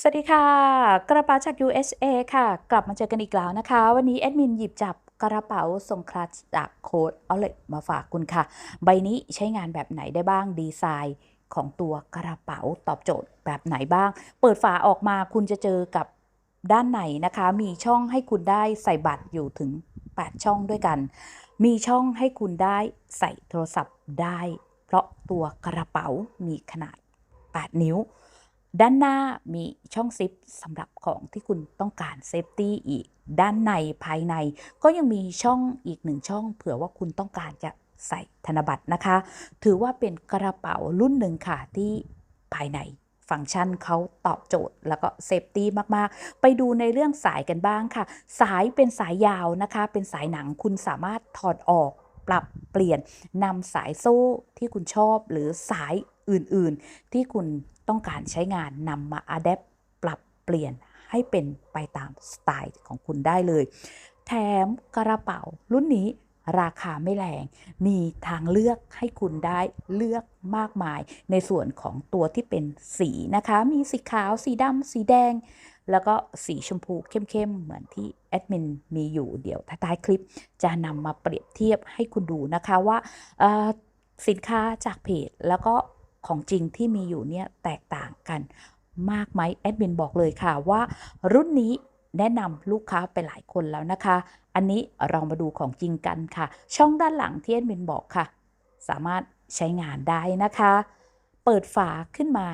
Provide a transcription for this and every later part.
สวัสดีค่ะ กระเป๋าจาก USA ค่ะ กลับมาเจอกันอีกแล้วนะคะ วันนี้แอดมินหยิบจับกระเป๋าทรงคลัชจากโค้ดเอาเลยมาฝากคุณค่ะ ใบนี้ใช้งานแบบไหนได้บ้างดีไซน์ของตัวกระเป๋าตอบโจทย์แบบไหนบ้าง เปิดฝาออกมาคุณจะเจอกับด้านในนะคะ มีช่องให้คุณได้ใส่บัตรอยู่ถึง 8 ช่องด้วยกัน มีช่องให้คุณได้ใส่โทรศัพท์ได้ เพราะตัวกระเป๋ามีขนาด 8 นิ้ว ด้านหน้ามีช่องซิปสำหรับของที่คุณต้องการเซฟตี้อีก ด้านในภายใน ก็ยังมีช่องอีกหนึ่งช่องเผื่อว่าคุณต้องการจะใส่ธนบัตรนะคะ ถือว่าเป็นกระเป๋ารุ่นหนึ่งค่ะที่ภายในฟังก์ชันเขาตอบโจทย์แล้วก็เซฟตี้มาก ๆ ไปดูในเรื่องสายกันบ้างค่ะ สายเป็นสายยาวนะคะ เป็นสายหนังคุณสามารถถอดออก ปรับเปลี่ยนนำสายโซ่ที่คุณชอบหรือสายอื่น ๆ ที่คุณต้องการใช้งานนำมาอัดแอปปรับเปลี่ยนให้เป็นไปตามสไตล์ของคุณได้เลย แถมกระเป๋ารุ่นนี้ราคาไม่แรง มีทางเลือกให้คุณได้เลือกมากมาย ในส่วนของตัวที่เป็นสีนะคะ มีสีขาว สีดำ สีแดง แล้วก็สีชมพูเข้มๆ เหมือนที่แอดมินมีอยู่เดี๋ยวท้ายคลิป จะนำมาเปรียบเทียบให้คุณดูนะคะว่าสินค้าจากเพจแล้วก็ ของจริงที่มีอยู่เนี่ยแตกต่างกันมากไหมแอดมินบอกเลยค่ะว่า รุ่นนี้แนะนำลูกค้าไปหลายคนแล้วนะคะ อันนี้เรามาดูของจริงกันค่ะ ช่องด้านหลังที่แอดมินบอกค่ะ สามารถใช้งานได้นะคะ เปิดฝาขึ้นมา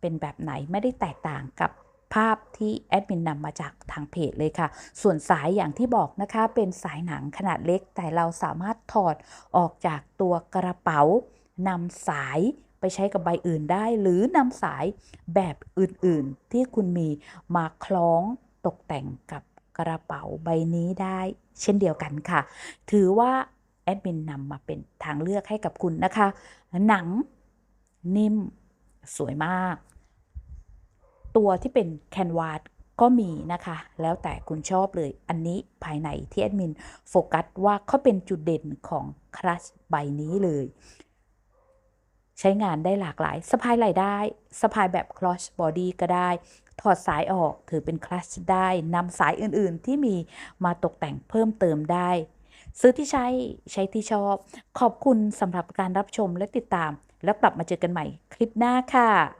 เป็นแบบไหนไม่ได้แตกต่างกับภาพที่แอดมินนำมาจากทางเพจเลยค่ะ ส่วนสายอย่างที่บอกนะคะ เป็นสายหนังขนาดเล็ก แต่เราสามารถถอดออกจากตัวกระเป๋านำสาย ไปใช้กับใบอื่นได้ หรือนำสายแบบอื่นๆ ที่คุณมีมาคล้องตกแต่งกับกระเป๋าใบนี้ได้ เช่นเดียวกันค่ะ ถือว่าแอดมินนำมาเป็นทางเลือกให้กับคุณนะคะ หนังนิ่มสวยมาก ตัวที่เป็นแคนวาสก็มีนะคะ แล้วแต่คุณชอบเลย อันนี้ภายในที่แอดมินโฟกัสว่าเขาเป็นจุดเด่นของคลัชใบนี้เลย ใช้งานได้หลากหลายสะพายไหล่ได้สะพายแบบ cross body ก็ได้ ถอดสายออกถือเป็นคลัชได้นำสายอื่นๆที่มีมาตกแต่งเพิ่มเติมได้ ซื้อที่ใช้ใช้ที่ชอบ ขอบคุณสำหรับการรับชมและติดตาม แล้วกลับมาเจอกันใหม่คลิปหน้าค่ะ